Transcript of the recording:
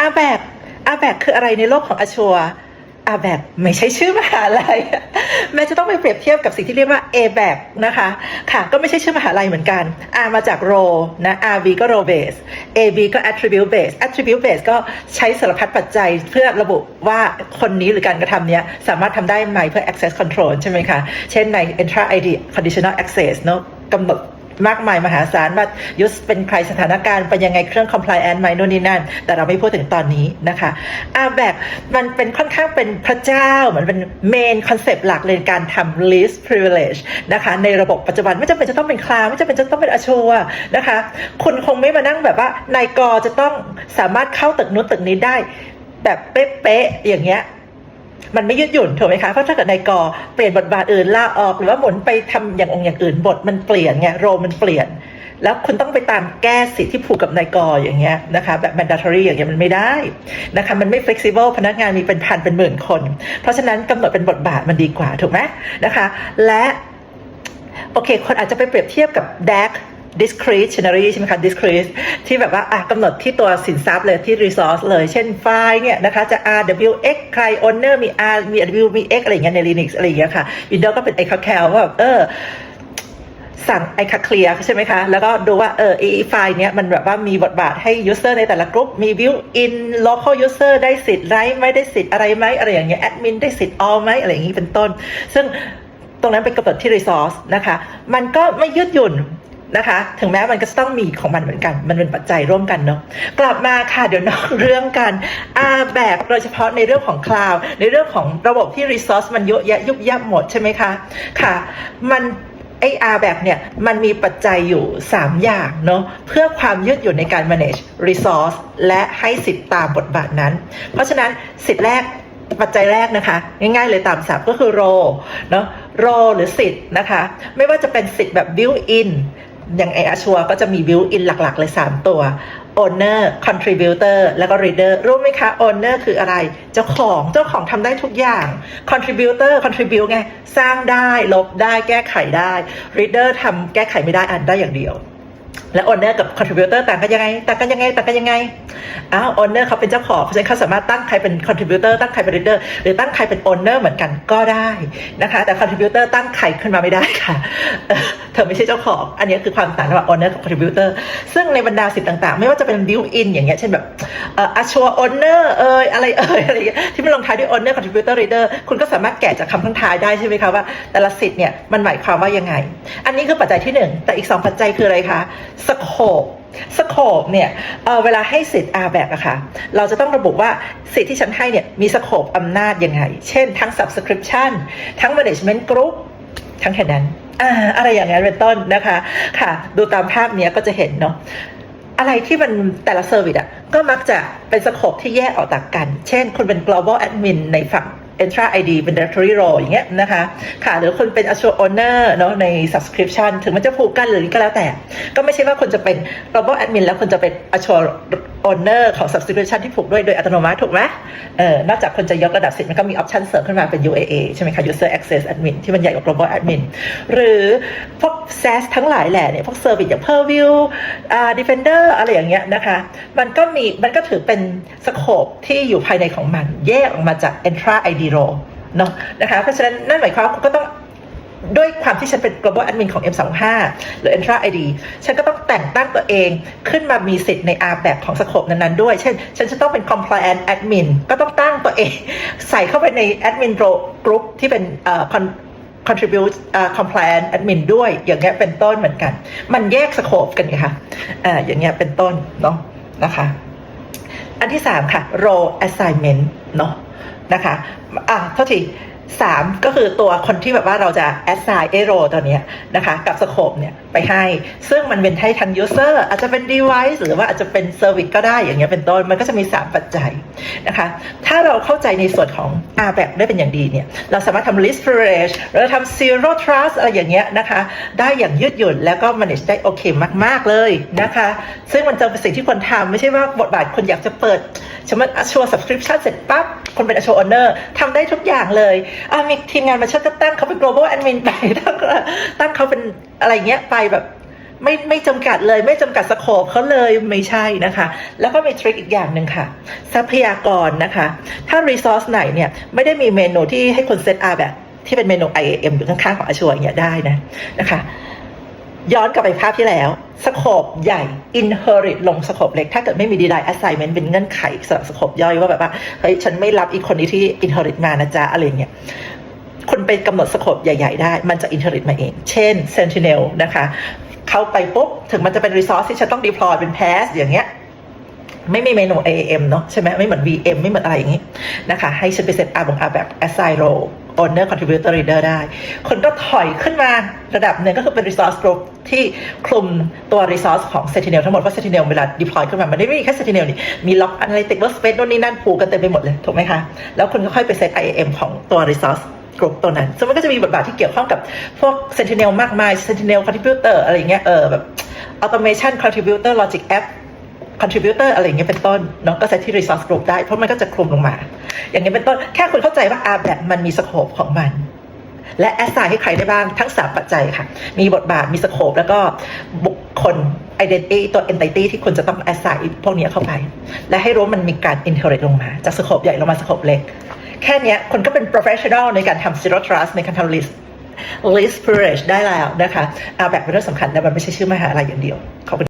อาแบกอาแบกคืออะไรในโลกของอาชัวอาแบกไม่ใช่ชื่อมหาลัยแม้จะต้องไปเปรียบเทียบกับสิ่งที่เรียกว่า a b a c นะคะค่ะก็ไม่ใช่ชื่อมหาลัยเหมือนกัน R มาจาก role นะ RV ก็ role base AB ก็ attribute base attribute base ก็ใช้สารพัดปัจจัยเพื่อระบุว่าคนนี้หรือการกระทำเนี้ยสามารถทำได้ไหมเพื่อ access control ใช่ไหมคะ เช่นใน intra ID conditional access เนอะกำหนด มากมายมหาศาลว่ายุสเป็นใครสถานการณ์เป็นยังไงเครื่อง compliance ไหมโน่นนี่นั่น แต่เราไม่พูดถึงตอนนี้นะคะอาแบบมันเป็นค่อนข้างเป็นพระเจ้าเหมือนเป็นเมนคอนเซปต์หลักเลยนการทำ least privilege นะคะในระบบปัจจุบันไม่จำเป็นจะต้องเป็นคลาวไม่จำเป็นจะต้องเป็นอชัวนะคะคุณคงไม่มานั่งแบบว่านายกจะต้องสามารถเข้าตึกนู้นตึกนี้ได้ แบบเป๊ะๆอย่างเงี้ย มันไม่ยืดหยุ่นถูกไหมคะเพราะถ้าเกิดนายกเปลี่ยนบทบาทอื่นลาออกหรือว่าหมุนไปทำอย่างองค์อย่างอื่นบทมันเปลี่ยนไงโรมันเปลี่ยน แล้วคุณต้องไปตามแก้สิทธิ์ที่ผูกกับนายกอย่างเงี้ยนะคะแบบ mandatory อย่างเงี้ยมันไม่ได้นะคะมันไม่ flexible พนักงานมีเป็นพันเป็นหมื่นคน เพราะฉะนั้นกำหนดเป็นบทบาทมันดีกว่าถูกไหมนะคะ และโอเค คนอาจจะไปเปรียบเทียบกับ DAC discretionary ใช่ไหมคะ discrete ที่แบบว่าอะกำหนดที่ตัวสินทรัพย์เลยที่ resource เลย เช่นไฟล์เนี่ยนะคะ จะ RWX ใคร owner มี R มี W มี X อะไรอย่างเงี้ยใน Linux อะไรอย่างเงี้ยค่ะ Windows ก็เป็น i c a c a l ว่าแบบเออสั่งไอคาเคลียใช่ไหมคะ แล้วก็ดูว่าเออไอไฟล์เนี้ยมันแบบว่ามีบทบาทให้ user ในแต่ละกลุ่มมี built in local user ได้สิทธิ์ไรไม่ได้สิทธิ์อะไรไหมอะไรอย่างเงี้ย admin ได้สิทธิ์ all ไหมอะไรอย่างงี้เป็นต้น ซึ่งตรงนั้นเป็นกำหนดที่ resource นะคะ มันก็ไม่ยืดหยุ่น นะคะ ถึงแม้มันก็ต้องมีของมันเหมือนกัน มันเป็นปัจจัยร่วมกันเนาะ กลับมาค่ะ เดี๋ยวนอกเรื่องกันอาแบบโดยเฉพาะในเรื่องของคลาวด์ในเรื่องของระบบที่ resource มันเยอะแยะยุบยับหมดใช่ไหมคะ ค่ะ มันไออาแบบเนี่ยมันมีปัจจัยอยู่ 3 อย่างเนาะเพื่อความยืดหยุ่นในการ manage resource และให้สิทธิ์ตามบทบาทนั้น เพราะฉะนั้นสิทธิ์แรกปัจจัยแรกนะคะ ง่ายๆเลยตามศัพท์ก็คือ role เนาะ role หรือสิทธิ์นะคะ ไม่ว่าจะเป็นสิทธิ์แบบ built in อย่างไออาชัวก็จะมีวิวอินหลักๆ เลย 3 ตัว owner contributor แล้วก็ reader รู้ไหมคะ owner คืออะไร เจ้าของเจ้าของทำได้ทุกอย่าง contributor contribute ไง สร้างได้ ลบได้แก้ไขได้ reader ทำแก้ไขไม่ได้อ่านได้อย่างเดียว และ owner กับ contributor ต่างกันยังไงต่างกันยังไงต่างกันยังไงอ้าว owner เขาเป็นเจ้าของเพราะฉะนั้นเขาสามารถตั้งใครเป็น contributor ตั้งใครเป็น reader หรือตั้งใครเป็น owner เหมือนกันก็ได้นะคะแต่ contributor ตั้งใครขึ้นมาไม่ได้ค่ะเธอไม่ใช่เจ้าของ อันนี้คือความต่างระหว่าง owner กับ contributor ซึ่งในบรรดาสิทธิ์ต่างๆ ไม่ว่าจะเป็น built in อย่างเงี้ยเช่นแบบเอ่อ assure owner เอ่ยอะไรเอ่ยอะไรอย่างเงี้ยที่มันลงท้ายด้วย owner contributor reader คุณก็สามารถแกะจากคำทั้งท้ายได้ใช่ไหมคะว่าแต่ละสิทธิ์เนี่ยมันหมายความว่ายังไง อันนี้คือปัจจัยที่หนึ่งแต่อีกสองปัจจัยคืออะไรคะสโคปสโคปเนี่ยเออเวลาให้สิทธิ์ r b a c อะค่ะ เราจะต้องระบุว่าสิทธิ์ที่ฉันให้เนี่ยมีสโคปอำนาจยังไง เช่นทั้ง subscription ทั้ง management group ทั้งแค่นั้นอ่าอะไรอย่างนั้นเป็นต้นนะคะ ค่ะ ดูตามภาพเนี้ยก็จะเห็นเนาะอะไรที่มันแต่ละเซอร์วิสอะก็มักจะเป็นสโคปที่แยกออกจากกัน เช่นคุณเป็น global admin ในฝั่ง Entra ID เป็น directory role อย่างเงี้ยนะคะค่ะหรือคุณเป็น Azure owner เนาะใน subscription ถึงมันจะผูกกันหรือก็แล้วแต่ ก็ไม่ใช่ว่าคุณจะเป็น global admin แล้วคุณจะเป็น Azure owner ของ subscription ที่ผูกด้วยโดยอัตโนมัติถูกไหมเออนอกจากคุณจะยกระดับสิทธิ์มันก็มี option เสริมขึ้นมาเป็น UAA ใช่ไหมคะ user access admin ที่มันใหญ่กว่า global admin หรือพวก SaaS ทั้งหลายแหละเนี่ยพวก service อย่าง Purview อ่า Defender อะไรอย่างเงี้ยนะคะมันก็มีมันก็ถือเป็นสโคปที่อยู่ภายในของมันแยกออกมาจาก Entra ID role เนาะนะคะเพราะฉะนั้นนั่นหมายความว่าคุณก็ต้องด้วยความที่ฉันเป็น global admin ของ M25 หรือ Entra ID ฉันก็ต้องแต่งตั้งตัวเองขึ้นมามีสิทธิ์ใน R แบบของสโคปนั้นๆด้วย เช่น ฉันจะต้องเป็น compliant admin ก็ต้องตั้งตัวเอง ใส่เข้าไปใน admin role group ที่เป็นเอ่อ con- contribute เอ่อ compliant admin ด้วย อย่างเงี้ยเป็นต้นเหมือนกัน มันแยกสโคปกันไงคะอ่าอย่างเงี้ยเป็นต้นเนาะนะคะ อันที่ 3 ค่ะ role assignment เนาะ นะคะอะเท่าที สามก็คือตัวคนที่แบบว่าเราจะ assign ไอ้ role ตัวเนี้ยนะคะ กับ scope เนี่ยไปให้ ซึ่งมันเป็นให้ทั้ง user อาจจะเป็น device หรือว่าอาจจะเป็น service ก็ได้อย่างเงี้ยเป็นต้น มันก็จะมี 3 ปัจจัยนะคะ ถ้าเราเข้าใจในส่วนของ r b a c ได้เป็นอย่างดีเนี่ย เราสามารถทำ list privilege หรือทำ zero trust อะไรอย่างเงี้ยนะคะ ได้อย่างยืดหยุ่นแล้วก็ manage ได้โอเคมาก ๆ เลยนะคะ ซึ่งมันจะเป็นสิ่งที่คนทำไม่ใช่ว่าบทบาทคนอยากจะเปิดสมมติ Azure subscription เสร็จปั๊บคนเป็น Azure owner ทำได้ทุกอย่างเลยอะมีทีมงานมาช่วยก็ตั้งเขาเป็น global admin ไปตั้งตั้งเขาเป็นอะไรเงี้ยไปแบบไม่ไม่จำกัดเลยไม่จำกัดสโคปเขาเลยไม่ใช่นะคะ แล้วก็มีทริคอีกอย่างหนึ่งค่ะ ทรัพยากรนะคะ ถ้า resource ไหนเนี่ย ไม่ได้มีเมนูที่ให้คนเซตอาแบบที่เป็นเมนู IAM อยู่ข้างๆของอาชัวยเนี่ยได้นะนะคะ ย้อนกลับไปภาพที่แล้วสโคปใหญ่ inherit ลงสโคปเล็ก ถ้าเกิดไม่มี design assignment เป็นเงื่อนไขสำหรับสโคปย่อยว่าแบบว่าเฮ้ยฉันไม่รับอีกคนนี้ที่ inherit มานะจ๊ะ อะไรเงี้ยคุณไปกำหนดสโคปใหญ่ ๆ ได้ มันจะ inherit มาเอง เช่น sentinel นะคะ เข้าไปปุ๊บ ถึงมันจะเป็น resource ที่ฉันต้อง deploy เป็น pass อย่างเงี้ยไม่มีเมนู AAM เนอะใช่ไหมไม่เหมือน VM ไม่เหมือนอะไรอย่างงี้นะคะ ให้ฉันไปเซตอาบงอาแบบ assign role owner contributor leader ได้ คนก็ถอยขึ้นมาระดับหนึ่งก็คือเป็น resource group ที่คลุมตัว resource ของ Sentinel ทั้งหมด เพราะ Sentinel เวลา deploy ขึ้นมา มันไม่ได้มีแค่ Sentinel นี่ มี log analytics workspace นู่นนี่นั่นผูกกันเต็มไปหมดเลย ถูกไหมคะ แล้วคุณก็ค่อยไปเซต IAM ของตัว resource group ตัวนั้นซึ่งมันก็จะมีบทบาทที่เกี่ยวข้องกับพวก Sentinel มากมาย Sentinel contributor อะไรอย่างเงี้ย เออแบบ automation contributor logic app contributor อะไรอย่างเงี้ยเป็นต้นเนาะก็ใช้ที่ resource group ได้ เพราะมันก็จะคลุมลงมา อย่างเงี้ยเป็นต้นแค่คุณเข้าใจว่า R แบบมันมีสโคปของมัน และ assign ให้ใครได้บ้างทั้ง3ปัจจัยค่ะ มีบทบาทมีสโคปแล้วก็บุคคล identity ตัว entity ที่คุณจะต้อง assign พวกนี้เข้าไป และให้รู้มันมีการ inherit ลงมา จากสโคปใหญ่ลงมาสโคปเล็ก แค่นี้คนก็เป็น professional ในการทำ zero trust ในการทำ list list privilege ได้แล้วนะคะ R แบบเป็นเรื่องสำคัญแต่มันไม่ใช่ชื่อมหาลัยอย่างเดียวขอบคุณ